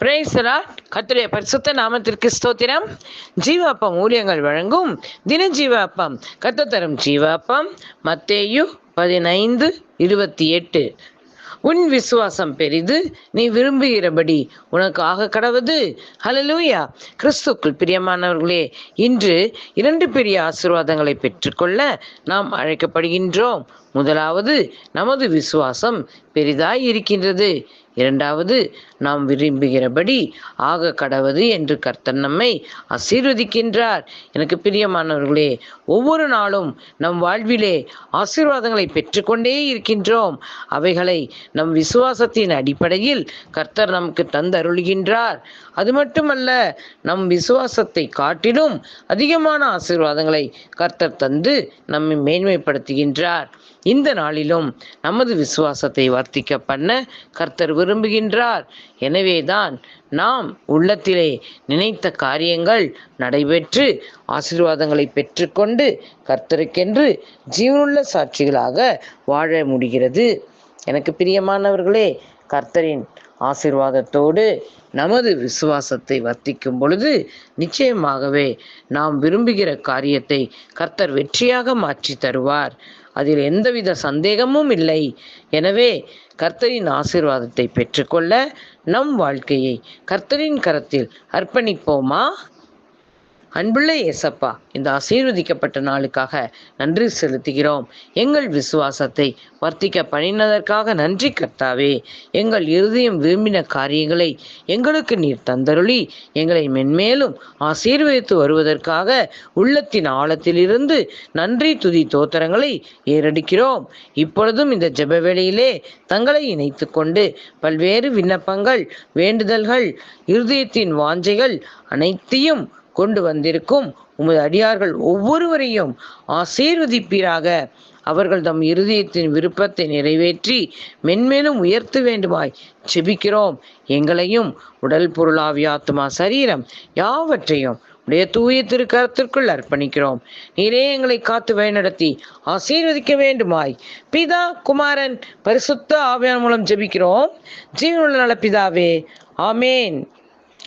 பிரேசரா கத்துடைய பரிசுத்த நாமத்திற்கு ஸ்தோத்திரம். ஜீவாப்பம் ஊழியங்கள் வழங்கும் தின ஜீவாப்பம் கத்த தரும் ஜீவாப்பம். மத்தேயு பதினைந்து இருபத்தி எட்டு. உன் விசுவாசம் பெரிது நீ விரும்புகிறபடி உனக்கு ஆக கடவுது. ஹலலூயா கிறிஸ்துக்குள் பிரியமானவர்களே இன்று இரண்டு பெரிய ஆசீர்வாதங்களை பெற்றுக்கொள்ள நாம் அழைக்கப்படுகின்றோம். முதலாவது நமது விசுவாசம் பெரிதாய் இருக்கின்றது. இரண்டாவது நாம் விரும்புகிறபடி ஆக கடவது என்று கர்த்தர் நம்மை ஆசீர்வதிக்கின்றார். எனக்கு பிரியமானவர்களே ஒவ்வொரு நாளும் நம் வாழ்விலே ஆசீர்வாதங்களை பெற்றுக்கொண்டே இருக்கின்றோம். அவைகளை நம் விசுவாசத்தின் அடிப்படையில் கர்த்தர் நமக்கு தந்தருள்கின்றார். அது மட்டுமல்ல நம் விசுவாசத்தை காட்டிலும் அதிகமான ஆசீர்வாதங்களை கர்த்தர் தந்து நம்மை மேன்மைப்படுத்துகின்றார். இந்த நாளிலும் நமது விசுவாசத்தை வர்த்திக்க பண்ண கர்த்தர் விரும்புகின்றார். எனவேதான் நாம் உள்ளத்திலே நினைத்த காரியங்கள் நடைபெற்று ஆசீர்வாதங்களை பெற்றுக்கொண்டு கர்த்தருக்கென்று ஜீவனுள்ள சாட்சிகளாக வாழ முடிகிறது. எனக்கு பிரியமானவர்களே கர்த்தரின் ஆசிர்வாதத்தோடு நமது விசுவாசத்தை வர்த்திக்கும் பொழுது நிச்சயமாகவே நாம் விரும்புகிற காரியத்தை கர்த்தர் வெற்றியாக மாற்றி தருவார். அதில் எந்தவித சந்தேகமும் இல்லை. எனவே கர்த்தரின் ஆசிர்வாதத்தை பெற்றுக்கொள்ள நம் வாழ்க்கையை கர்த்தரின் கரத்தில் அர்ப்பணிப்போமா? அன்புள்ள ஏசப்பா இந்த ஆசீர்வதிக்கப்பட்ட நாளுக்காக நன்றி செலுத்துகிறோம். எங்கள் விசுவாசத்தை வர்த்திக்க பண்ணினதற்காக நன்றி கர்த்தாவே. எங்கள் இருதயம் விரும்பின காரியங்களை எங்களுக்கு நீர் தந்தருளி. எங்களை மென்மேலும் ஆசீர்வதித்து வருவதற்காக உள்ளத்தின் ஆழத்திலிருந்து நன்றி துதி தோத்திரங்களை ஏறடிக்கிறோம். இப்பொழுதும் இந்த ஜெப வேளையிலே தங்களை இணைத்து கொண்டு பல்வேறு விண்ணப்பங்கள் வேண்டுதல்கள் இருதயத்தின் வாஞ்சைகள் அனைத்தையும் கொண்டு வந்திருக்கும். உமது அடியார்கள் ஒவ்வொருவரையும் ஆசீர்வதிப்பீராக. அவர்கள் தம் இருதயத்தின் விருப்பத்தை நிறைவேற்றி மென்மேலும் உயர்த்த வேண்டுமாய் செபிக்கிறோம். எங்களையும் உடல் பொருளாவியாத்மா சரீரம் யாவற்றையும் உடைய தூய திருக்கரத்திற்குள் அர்ப்பணிக்கிறோம். நீரே எங்களை காத்து வழிநடத்தி ஆசீர்வதிக்க வேண்டுமாய். பிதா குமாரன் பரிசுத்த ஆவியான் மூலம் ஜெபிக்கிறோம். ஜீவனுள்ள நல பிதாவே ஆமேன்.